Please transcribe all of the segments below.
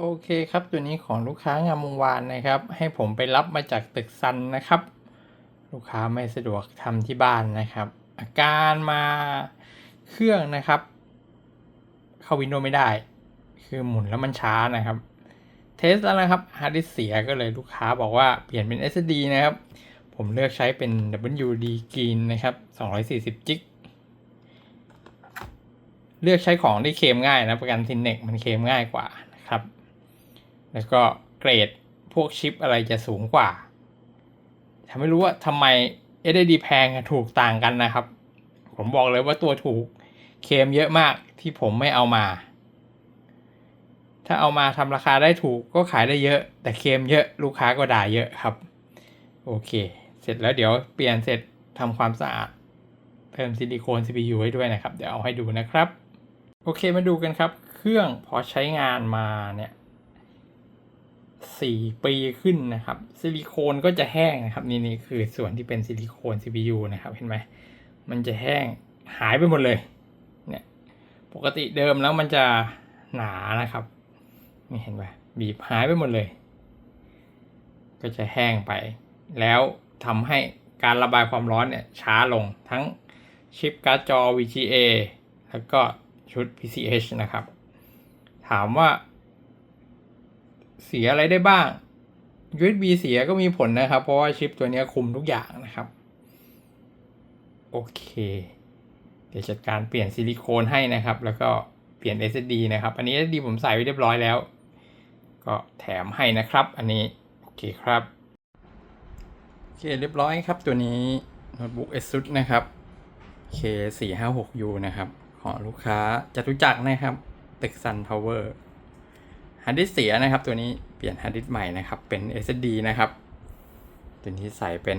โอเคครับตัวนี้ของลูกค้างามวงวานนะครับ ให้ผมไปรับมาจากตึกซันนะครับ ลูกค้าไม่สะดวกทำที่บ้านนะครับ อาการมาเครื่องนะครับ เข้าวินโดว์ไม่ได้ คือหมุนแล้วมันช้านะครับ เทสแล้วนะครับฮาร์ดดิสเสียก็เลยลูกค้าบอกว่าเปลี่ยนเป็น SSD นะครับ ผมเลือกใช้เป็น WD Green นะครับ240 g b เลือกใช้ของที่เคลมง่ายนะประกันซินเน็กมันเคลมง่ายกว่านะครับ แล้วก็เกรดพวกชิปอะไรจะสูงกว่าทำให้รู้ว่าทำไม SSD แพงกับถูกต่างกันนะครับ ผมบอกเลยว่าตัวถูกเคมเยอะมากที่ผมไม่เอามา ถ้าเอามาทำราคาได้ถูกก็ขายได้เยอะ แต่เคมเยอะลูกค้าก็ด่าเยอะครับ โอเค เสร็จแล้วเดี๋ยวเปลี่ยนเสร็จทำความสะอาดเพิ่มซิลิโคน CPU ให้ด้วยนะครับ เดี๋ยวเอาให้ดูนะครับ โอเคมาดูกันครับ เครื่องพอใช้งานมาเนี่ย สี่ปีขึ้นนะครับ ซิลิโคนก็จะแห้งนะครับ นี่นี่คือส่วนที่เป็นซิลิโคน CPU นะครับ เห็นไหมมันจะแห้งหายไปหมดเลย เนี่ย ปกติเดิมแล้วมันจะหนานะครับ นี่เห็นไหมบีบหายไปหมดเลย ก็จะแห้งไป แล้วทำให้การระบายความร้อนเนี่ยช้าลงทั้งชิปการ์ดจอ VGA แล้วก็ชุด PCH นะครับ ถามว่า เสียอะไรได้บ้าง USB เสียก็มีผลนะครับ เพราะว่าชิปตัวนี้คุมทุกอย่างนะครับ โอเค เดี๋ยวจัดการเปลี่ยนซิลิโคนให้นะครับ แล้วก็เปลี่ยน SSD นะครับ อันนี้ SSD ผมใส่ไว้เรียบร้อยแล้ว ก็แถมให้นะครับ อันนี้ โอเคครับ โอเคเรียบร้อยครับตัวนี้โน้ตบุ๊ก ASUS นะครับ K456U นะครับ ของลูกค้าจตุจักรนะครับ ตึกซันทาวเวอร์ ฮาร์ดดิสเสียนะครับ ตัวนี้เปลี่ยนฮาร์ดดิสใหม่นะครับ เป็น SSD นะครับ ตัวนี้ใส่เป็น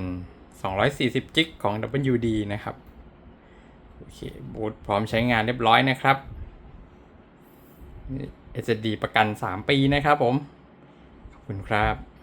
240จิกของ WD นะครับ โอเค บูตพร้อมใช้งานเรียบร้อยนะครับ SSD ประกัน 3 ปีนะครับผม ขอบคุณครับ